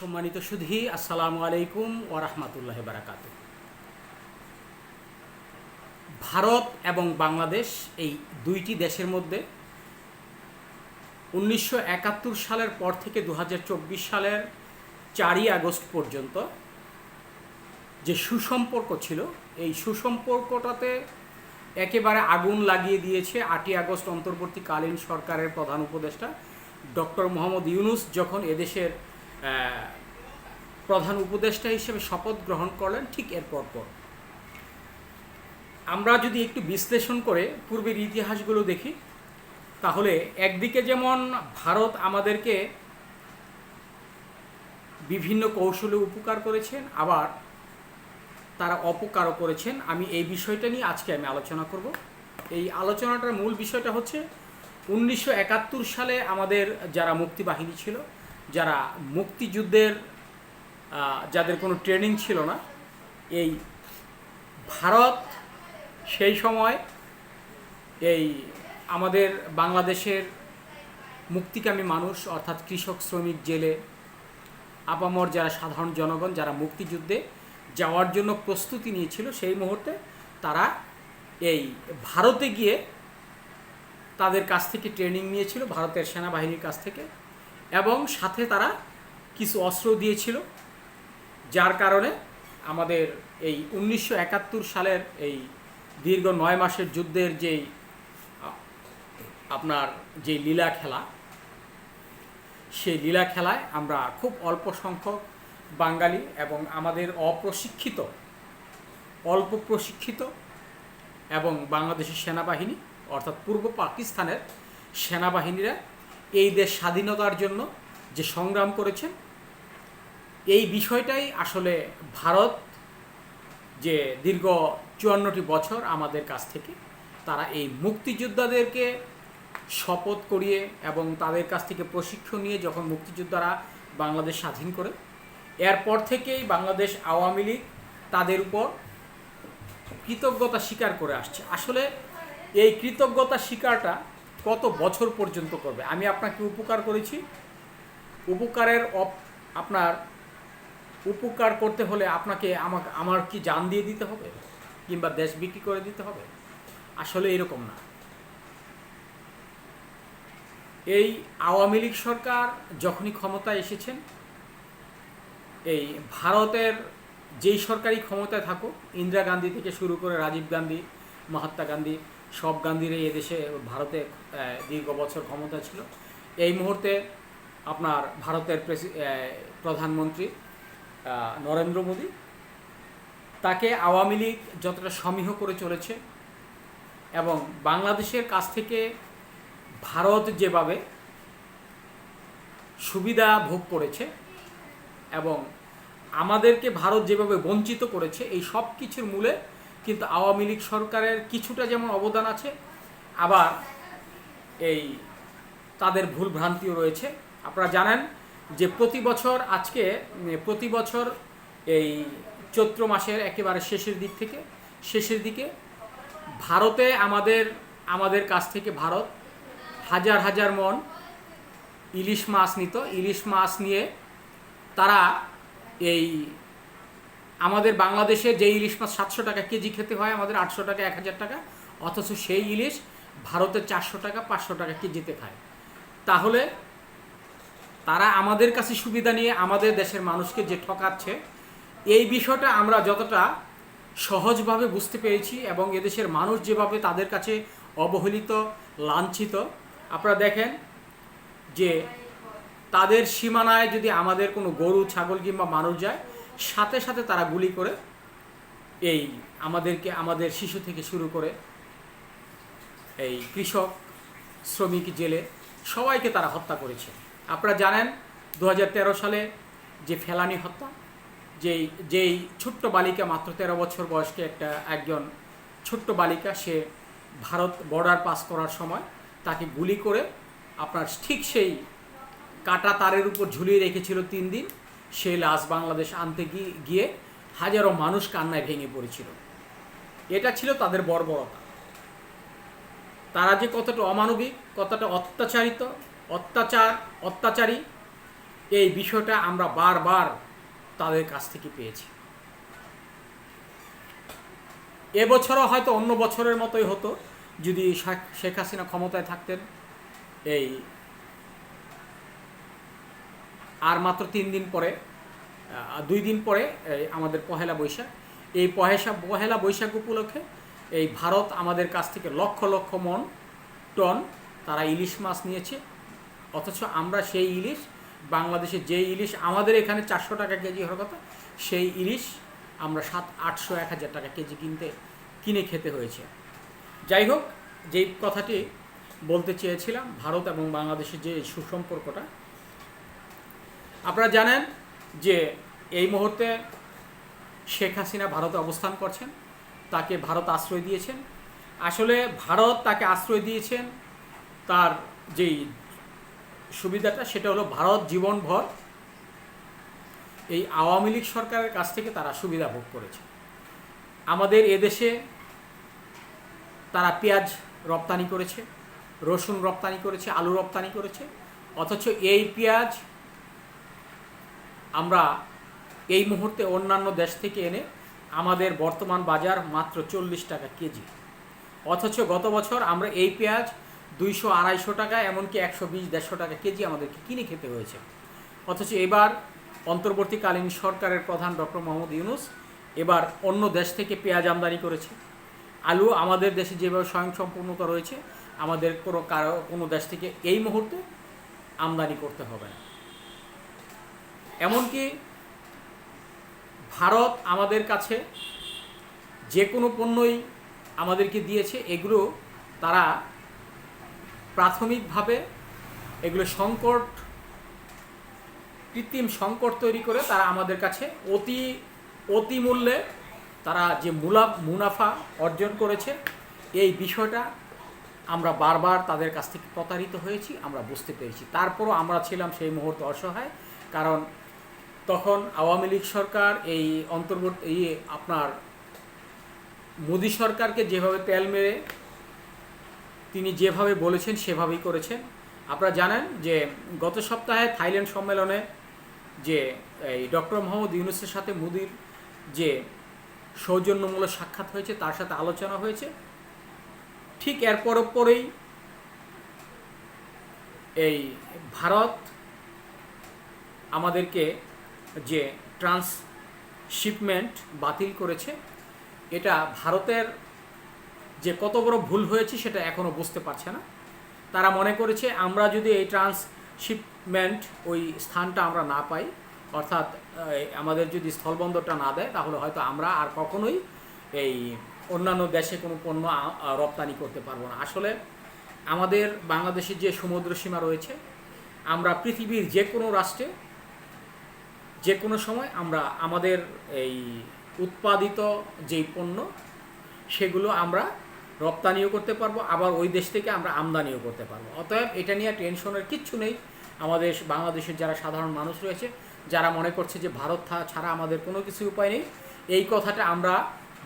সম্মানিত সুধী, আসসালামু আলাইকুম ও রহমতুল্লাহ বারাকাত ভারত এবং বাংলাদেশ এই দুইটি দেশের মধ্যে উনিশশো একাত্তর সালের পর থেকে দু হাজার চব্বিশ সালের চারই আগস্ট পর্যন্ত যে সুসম্পর্ক ছিল, এই সুসম্পর্কটাতে একেবারে আগুন লাগিয়ে দিয়েছে আটই আগস্ট অন্তর্বর্তীকালীন সরকারের প্রধান উপদেষ্টা ডক্টর মোহাম্মদ ইউনুস যখন এদেশের প্রধান উপদেষ্টা হিসেবে শপথ গ্রহণ করলেন ঠিক এরপর পর। আমরা যদি একটু বিশ্লেষণ করে পূর্বের ইতিহাসগুলো দেখি, তাহলে একদিকে যেমন ভারত আমাদেরকে বিভিন্ন কৌশলে উপকার করেছেন, আবার তারা অপকারও করেছেন। আমি এই বিষয়টা নিয়ে আজকে আমি আলোচনা করব। এই আলোচনাটার মূল বিষয়টা হচ্ছে, উনিশশো একাত্তর সালে আমাদের যারা মুক্তিবাহিনী ছিল যারা মুক্তিযুদ্ধের যাদের কোনো ট্রেনিং ছিল না, এই ভারত সেই সময় এই আমাদের বাংলাদেশের মুক্তিকামী মানুষ, অর্থাৎ কৃষক, শ্রমিক, জেলে, আপামর যারা সাধারণ জনগণ, যারা মুক্তিযুদ্ধে যাওয়ার জন্য প্রস্তুতি নিয়েছিল, সেই মুহূর্তে তারা এই ভারতে গিয়ে তাদের কাছ থেকে ট্রেনিং নিয়েছিল, ভারতের সেনাবাহিনীর কাছ থেকে। এবং সাথে তারা কিছু অস্ত্র দিয়েছিল, যার কারণে আমাদের এই উনিশশো একাত্তর সালের এই দীর্ঘ নয় মাসের যুদ্ধের যেই আপনার যে লীলা খেলা, সেই লীলা খেলায় আমরা খুব অল্প সংখ্যক বাঙালি এবং আমাদের অপ্রশিক্ষিত, অল্প প্রশিক্ষিত এবং বাংলাদেশের সেনাবাহিনী, অর্থাৎ পূর্ব পাকিস্তানের সেনাবাহিনীরা এই দেশ স্বাধীনতার জন্য যে সংগ্রাম করেছেন, এই বিষয়টাই আসলে ভারত যে দীর্ঘ চুয়ান্নটি বছর আমাদের কাছ থেকে, তারা এই মুক্তিযোদ্ধাদেরকে শপথ করিয়ে এবং তাদের কাছ থেকে প্রশিক্ষণ নিয়ে যখন মুক্তিযোদ্ধারা বাংলাদেশ স্বাধীন করে, এরপর থেকেই বাংলাদেশ আওয়ামী লীগ তাদের উপর কৃতজ্ঞতা স্বীকার করে আসছে। আসলে এই কৃতজ্ঞতা স্বীকারটা কত বছর পর্যন্ত করবে? আমি আপনাকে উপকার করেছি। উপকারের অপ, আপনার উপকার করতে হলে আপনাকে আমাকে, আমার কি জান দিয়ে দিতে হবে? কিংবা দেশ বিক্রি করে দিতে হবে? আসলে এরকম না। এই আওয়ামী লীগ সরকার যখনই ক্ষমতায় এসেছেন, এই ভারতের যেই সরকারি ক্ষমতায় থাকুক, ইন্দিরা গান্ধী থেকে শুরু করে রাজীব গান্ধী, মহাত্মা গান্ধী সব গান্ধীরাই এদেশে ভারতে দীর্ঘ বছর ক্ষমতা ছিল। এই মুহূর্তে আপনার ভারতের প্রধানমন্ত্রী নরেন্দ্র মোদী, তাকে আওয়ামী লীগ যতটা সমীহ করে চলেছে এবং বাংলাদেশের কাছ থেকে ভারত যেভাবে সুবিধা ভোগ করেছে এবং আমাদেরকে ভারত যেভাবে বঞ্চিত করেছে, এই সব কিছুর মূলে কিন্তু আওয়ামী লীগ সরকারের কিছুটা যেমন অবদান আছে, আবার এই তাদের ভুল ভ্রান্তিও রয়েছে। আপনারা জানেন যে প্রতি বছর আজকে প্রতি বছর এই চৈত্র মাসের একেবারে শেষের দিক থেকে, শেষের দিকে ভারতে আমাদের আমাদের কাছ থেকে ভারত হাজার হাজার মন ইলিশ মাছ নিত। ইলিশ মাছ নিয়ে তারা এই আমাদের বাংলাদেশে যে ইলিশ মাছ সাতশো টাকা কেজি খেতে হয়, আমাদের আটশো টাকা, এক হাজার টাকা, অথচ সেই ইলিশ ভারতে চারশো টাকা, পাঁচশো টাকা কেজিতে খায়। তাহলে তারা আমাদের কাছে সুবিধা নিয়ে আমাদের দেশের মানুষকে যে ঠকাচ্ছে, এই বিষয়টা আমরা যতটা সহজভাবে বুঝতে পেরেছি এবং এদেশের মানুষ যেভাবে তাদের কাছে অবহেলিত, লাঞ্ছিত, আপনারা দেখেন যে তাদের সীমানায় যদি আমাদের কোনো গরু, ছাগল কিংবা মানুষ যায় সাথে সাথে তারা গুলি করে এই আমাদেরকে, আমাদের শিশু থেকে শুরু করে এই কৃষক, শ্রমিক, জেলে সবাইকে তারা হত্যা করেছে। আপনারা জানেন দু হাজার তেরো সালে যে ফেলানি হত্যা, যেই যেই ছোট্ট বালিকা, মাত্র তেরো বছর বয়সকে একটা, একজন ছোট্ট বালিকা, সে ভারত বর্ডার পাস করার সময় তাকে গুলি করে আপনার ঠিক সেই কাটা তারের উপর ঝুলিয়ে রেখেছিল তিন দিন। সেই লাশ বাংলাদেশ আনতে গিয়ে হাজারো মানুষ কান্নায় ভেঙে পড়েছিল। এটা ছিল তাদের বর্বরতা। তারা যে কতটা অমানবিক, কতটা অত্যাচারিত, অত্যাচার, অত্যাচারী, এই বিষয়টা আমরা বারবার তাদের কাছ থেকে পেয়েছি। এবছরও হয়তো অন্য বছরের মতোই হতো, যদি শেখ হাসিনা ক্ষমতায় থাকতেন, এই আর মাত্র তিন দিন পরে দুই দিন পরে আমাদের পহেলা বৈশাখ। এই পহেশা পহেলা বৈশাখ উপলক্ষে এই ভারত আমাদের কাছ থেকে লক্ষ লক্ষ মন, টন তারা ইলিশ মাছ নিয়েছে। অথচ আমরা সেই ইলিশ, বাংলাদেশে যে ইলিশ আমাদের এখানে চারশো টাকা কেজি হওয়ার কথা, সেই ইলিশ আমরা সাত, আটশো, এক হাজার টাকা কেজি কিনতে, কিনে খেতে হয়েছে। যাই হোক, যেই কথাটি বলতে চেয়েছিলাম, ভারত এবং বাংলাদেশের যে সুসম্পর্কটা আপনারা জানেন যে এই মুহূর্তে শেখ হাসিনা ভারতে অবস্থান করছেন, তাকে ভারত আশ্রয় দিয়েছেন। আসলে ভারত তাকে আশ্রয় দিয়েছেন, তার যেই সুবিধাটা, সেটা হলো ভারত জীবনভর এই আওয়ামী লীগ সরকারের কাছ থেকে তারা সুবিধা ভোগ করেছে। আমাদের এদেশে তারা পেঁয়াজ রপ্তানি করেছে, রসুন রপ্তানি করেছে, আলু রপ্তানি করেছে, অথচ এই পেঁয়াজ আমরা এই মুহূর্তে অন্যান্য দেশ থেকে এনে আমাদের বর্তমান বাজার মাত্র চল্লিশ টাকা কেজি। অথচ গত বছর আমরা এই পেঁয়াজ দুইশো আড়াইশো টাকা, এমনকি একশো বিশ, দেড়শো টাকা কেজি আমাদেরকে কিনে খেতে হয়েছে। অথচ এবার অন্তর্বর্তীকালীন সরকারের প্রধান ডক্টর মোহাম্মদ ইউনুস এবার অন্য দেশ থেকে পেঁয়াজ আমদানি করেছে। আলু আমাদের দেশে যেভাবে স্বয়ংসম্পূর্ণতা রয়েছে, আমাদের কোনো কারও কোনো দেশ থেকে এই মুহূর্তে আমদানি করতে হবে না। এমনকি ভারত আমাদের কাছে যে কোনো পণ্যই আমাদেরকে দিয়েছে, এগুলো তারা প্রাথমিকভাবে এগুলো সংকট, কৃত্রিম সংকট তৈরি করে তারা আমাদের কাছে অতি অতি মূল্যে তারা যে মুলা, মুনাফা অর্জন করেছে, এই বিষয়টা আমরা বারবার তাদের কাছ থেকে প্রতারিত হয়েছি, আমরা বুঝতে পেরেছি। তারপরও আমরা ছিলাম সেই মুহূর্তে অসহায়, কারণ তখন আওয়ামী লীগ সরকার এই অন্তর্বর্তী এই আপনার মোদী সরকারকে যেভাবে তেল মেরে তিনি যেভাবে বলেছেন, সেভাবেই করেছেন। আপনারা জানেন যে গত সপ্তাহে থাইল্যান্ড সম্মেলনে যে এই ডক্টর মোহাম্মদ ইউনুসের সাথে মোদির যে সৌজন্যমূলক সাক্ষাৎ হয়েছে, তার সাথে আলোচনা হয়েছে। ঠিক এর পর পরেই এই ভারত আমাদেরকে যে ট্রান্সশিপমেন্ট বাতিল করেছে, এটা ভারতের যে কত বড় ভুল হয়েছে সেটা এখনও বুঝতে পারছে না। তারা মনে করেছে, আমরা যদি এই ট্রান্সশিপমেন্ট ওই স্থানটা আমরা না পাই, অর্থাৎ আমাদের যদি স্থলবন্দরটা না দেয়, তাহলে হয়তো আমরা আর কখনোই এই অন্যান্য দেশে কোনো পণ্য রপ্তানি করতে পারব না। আসলে আমাদের বাংলাদেশের যে সমুদ্র সীমা রয়েছে, আমরা পৃথিবীর যে কোনো রাষ্ট্রে যে কোনো সময় আমরা আমাদের এই উৎপাদিত যেই পণ্য, সেগুলো আমরা রপ্তানিও করতে পারব, আবার ওই দেশ থেকে আমরা আমদানিও করতে পারব। অতএব এটা নিয়ে টেনশনের কিচ্ছু নেই। আমাদের বাংলাদেশের যারা সাধারণ মানুষ রয়েছে, যারা মনে করছে যে ভারত ছাড়া আমাদের কোনো কিছু উপায় নেই, এই কথাটা আমরা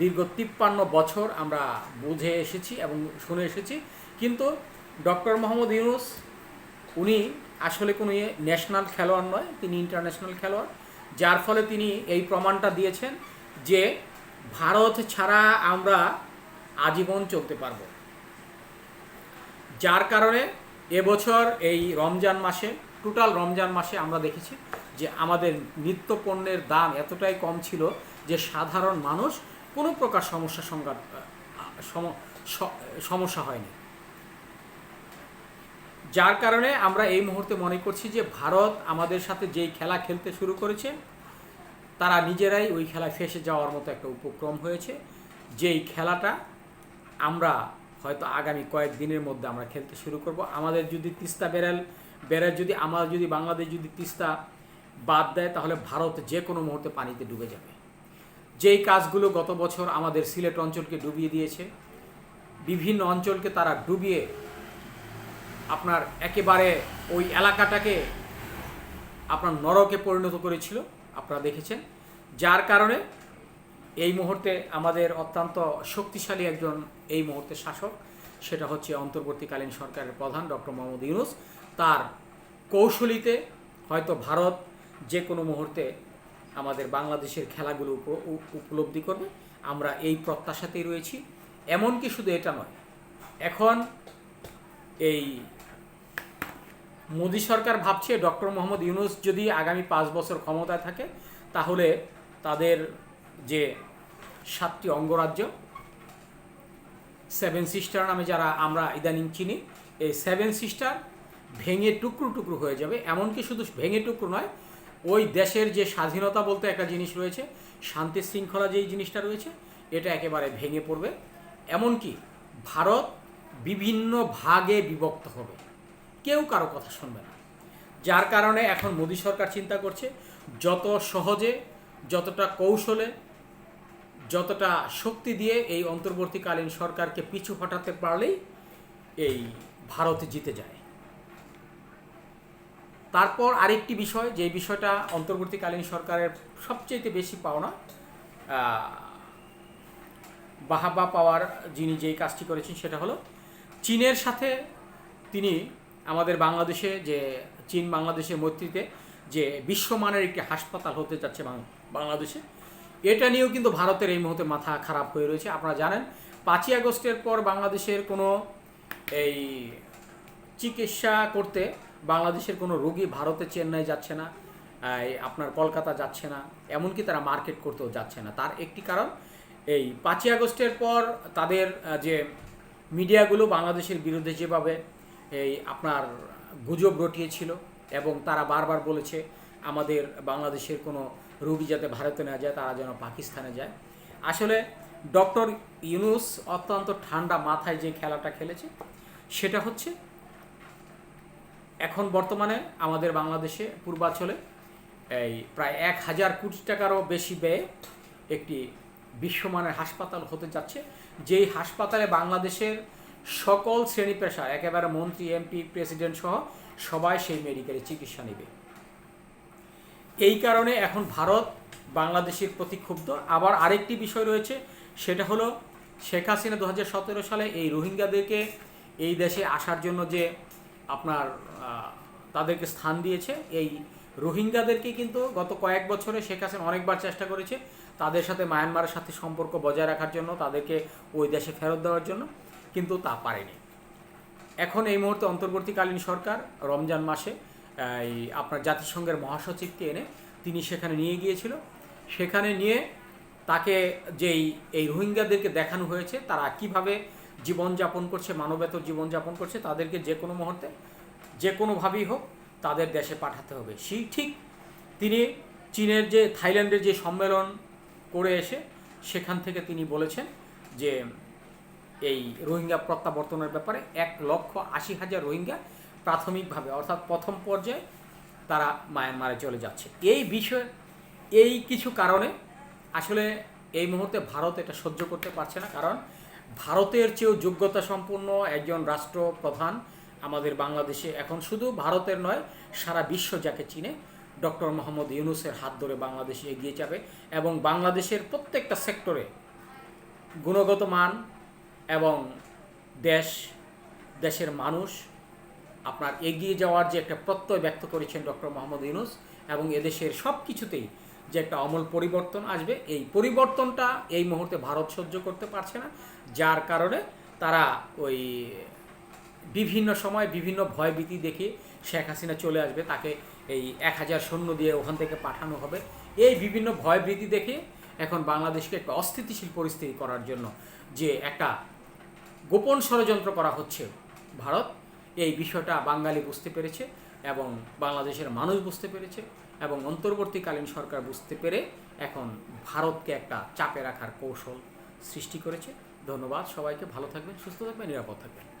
দীর্ঘ তিপ্পান্ন বছর আমরা বুঝে এসেছি এবং শুনে এসেছি। কিন্তু ডক্টর মোহাম্মদ ইউনুস, উনি আসলে কোনো ইয়ে ন্যাশনাল খেলোয়াড় নয়, তিনি ইন্টারন্যাশনাল খেলোয়াড়। যার ফলে তিনি এই প্রমাণটা দিয়েছেন যে ভারত ছাড়া আমরা আজীবন চলতে পারব। যার কারণে এবছর এই রমজান মাসে টোটাল রমজান মাসে আমরা দেখেছি যে আমাদের নিত্য পণ্যের দাম এতটাই কম ছিল যে সাধারণ মানুষ কোনো প্রকার সমস্যা সংঘাত সমস্যা হয়নি। যার কারণে আমরা এই মুহূর্তে মনে করছি যে ভারত আমাদের সাথে যেই খেলা খেলতে শুরু করেছে, তারা নিজেরাই ওই খেলায় ফেসে যাওয়ার মতো একটা উপক্রম হয়েছে। যেই খেলাটা আমরা হয়তো আগামী কয়েক দিনের মধ্যে আমরা খেলতে শুরু করব। আমাদের যদি তিস্তা বেড়াল বেড়াল যদি আমরা যদি বাংলাদেশ যদি তিস্তা বাদ দেয়, তাহলে ভারত যে কোনো মুহূর্তে পানিতে ডুবে যাবে। যেই কাজগুলো গত বছর আমাদের সিলেট অঞ্চলকে ডুবিয়ে দিয়েছে, বিভিন্ন অঞ্চলকে তারা ডুবিয়ে আপনার একেবারে ওই এলাকাটাকে আপনার নরকে পরিণত করেছিল, আপনারা দেখেছেন। যার কারণে এই মুহূর্তে আমাদের অত্যন্ত শক্তিশালী একজন এই মুহূর্তে শাসক, সেটা হচ্ছে অন্তর্বর্তীকালীন সরকারের প্রধান ডক্টর মোহাম্মদ ইউনুস। তার কৌশলীতে হয়তো ভারত যে কোনো মুহূর্তে আমাদের বাংলাদেশের খেলাগুলো উপ- উপলব্ধি করবে। আমরা এই প্রত্যাশাতেই রয়েছি। এমনকি শুধু এটা নয়, এখন এই মোদী সরকার ভাবছে ডক্টর মোহাম্মদ ইউনুস যদি আগামী পাঁচ বছর ক্ষমতায় থাকে, তাহলে তাদের যে সাতটি অঙ্গরাজ্য, সেভেন সিস্টার নামে যারা আমরা ইদানিং চিনি, এই সেভেন সিস্টার ভেঙে টুকরো টুকরো হয়ে যাবে। এমনকি শুধু ভেঙে টুকরো নয়, ওই দেশের যে স্বাধীনতা বলতে একটা জিনিস রয়েছে, শান্তি শৃঙ্খলা যেই জিনিসটা রয়েছে, এটা একেবারে ভেঙে পড়বে। এমনকি ভারত বিভিন্ন ভাগে বিভক্ত হবে। কেউ কারও কথা শুনবে না। যার কারণে এখন মোদী সরকার চিন্তা করছে, যত সহজে, যতটা কৌশলে, যতটা শক্তি দিয়ে এই অন্তর্বর্তীকালীন সরকারকে পিছু হটাতে পারলেই এই ভারত জিতে যায়। তারপর আরেকটি বিষয়, যে বিষয়টা অন্তর্বর্তীকালীন সরকারের সবচেয়ে বেশি পাওনা বাহাবা পাওয়ার যিনি যেই কাজটি করেছেন সেটা হলো, চীনের সাথে তিনি আমাদের বাংলাদেশে যে, চীন বাংলাদেশের মৈত্রীতে যে বিশ্বমানের একটি হাসপাতাল হতে যাচ্ছে বাংলাদেশে। এটা নিয়েও কিন্তু ভারতের এই মুহূর্তে মাথা খারাপ হয়ে রয়েছে। আপনারা জানেন, পাঁচই আগস্টের পর বাংলাদেশের কোনো এই চিকিৎসা করতে বাংলাদেশের কোনো রোগী ভারতে চেন্নাই যাচ্ছে না আপনার কলকাতা যাচ্ছে না, এমনকি তারা মার্কেট করতেও যাচ্ছে না। তার একটি কারণ, এই পাঁচই আগস্টের পর তাদের যে মিডিয়াগুলো বাংলাদেশের বিরুদ্ধে যেভাবে এই আপনার গুজব রটিয়েছিল এবং তারা বারবার বলেছে আমাদের বাংলাদেশের কোনো রুগী যাতে ভারতে না যায়, তারা যেন পাকিস্তানে যায়। আসলে ডক্টর ইউনুস অত্যন্ত ঠান্ডা মাথায় যে খেলাটা খেলেছে, সেটা হচ্ছে এখন বর্তমানে আমাদের বাংলাদেশে পূর্বাঞ্চলে এই প্রায় এক হাজার কোটি টাকারও বেশি ব্যয়ে একটি বিশ্বমানের হাসপাতাল হতে যাচ্ছে। যেই হাসপাতালে বাংলাদেশের সকল শ্রেণি পেশার একেবারে মন্ত্রী, এমপি, প্রেসিডেন্ট সহ সবাই সেই মেডিকেলে চিকিৎসা নেবে। এই কারণে এখন ভারত বাংলাদেশের প্রতি ক্ষুব্ধ। আবার আরেকটি বিষয় রয়েছে, সেটা হলো শেখ হাসিনা দু হাজার সতেরো সালে এই রোহিঙ্গাদেরকে এই দেশে আসার জন্য যে আপনার তাদেরকে স্থান দিয়েছে, এই রোহিঙ্গাদেরকে কিন্তু গত কয়েক বছরে শেখ হাসিনা অনেকবার চেষ্টা করেছে তাদের সাথে মায়ানমারের সাথে সম্পর্ক বজায় রাখার জন্য, তাদেরকে ওই দেশে ফেরত দেওয়ার জন্য। কিন্তু তা পারেনি। এখন এই মুহূর্তে অন্তর্বর্তীকালীন সরকার রমজান মাসে এই আপনার জাতিসংঘের মহাসচিবকে এনে তিনি সেখানে নিয়ে গিয়েছিল। সেখানে নিয়ে তাকে যেই, এই রোহিঙ্গাদেরকে দেখানো হয়েছে, তারা কীভাবে জীবনযাপন করছে, মানবেতর জীবনযাপন করছে, তাদেরকে যে কোনো মুহূর্তে, যে কোনোভাবেই হোক তাদের দেশে পাঠাতে হবে। সেই ঠিক তিনি চীনের যে, থাইল্যান্ডের যে সম্মেলন করে এসে সেখান থেকে তিনি বলেছেন যে এই রোহিঙ্গা প্রত্যাবর্তনের ব্যাপারে এক লক্ষ আশি হাজার রোহিঙ্গা প্রাথমিকভাবে, অর্থাৎ প্রথম পর্যায়ে তারা মায়ানমারে চলে যাচ্ছে। এই বিষয়ে, এই কিছু কারণে আসলে এই মুহূর্তে ভারত এটা সহ্য করতে পারছে না, কারণ ভারতের চেয়েও যোগ্যতা সম্পন্ন একজন রাষ্ট্রপ্রধান আমাদের বাংলাদেশে এখন শুধু ভারতের নয়, সারা বিশ্ব যাকে চিনে, ডক্টর মোহাম্মদ ইউনুসের হাত ধরে বাংলাদেশে এগিয়ে যাবে এবং বাংলাদেশের প্রত্যেকটা সেক্টরে গুণগত মান এবং দেশ, দেশের মানুষ আপনার এগিয়ে যাওয়ার যে একটা প্রত্যয় ব্যক্ত করেছেন ডক্টর মোহাম্মদ ইউনুস এবং এদেশের সব কিছুতেই যে একটা অমল পরিবর্তন আসবে, এই পরিবর্তনটা এই মুহূর্তে ভারত সহ্য করতে পারছে না। যার কারণে তারা ওই বিভিন্ন সময় বিভিন্ন ভয়ভীতি দেখে শেখ হাসিনা চলে আসবে, তাকে এই এক হাজার সৈন্য দিয়ে ওখান থেকে পাঠানো হবে। এই বিভিন্ন ভয়ভীতি দেখে এখন বাংলাদেশকে একটা অস্থিতিশীল পরিস্থিতি করার জন্য যে একটা গোপন ষড়যন্ত্র করা হচ্ছে ভারত। এই বিষয়টা বাঙালি বুঝতে পেরেছে এবং বাংলাদেশের মানুষ বুঝতে পেরেছে এবং অন্তর্বর্তীকালীন সরকার বুঝতে পেরে এখন ভারতকে একটা চাপে রাখার কৌশল সৃষ্টি করেছে। ধন্যবাদ সবাইকে, ভালো থাকবেন, সুস্থ থাকবেন, নিরাপদ থাকবেন।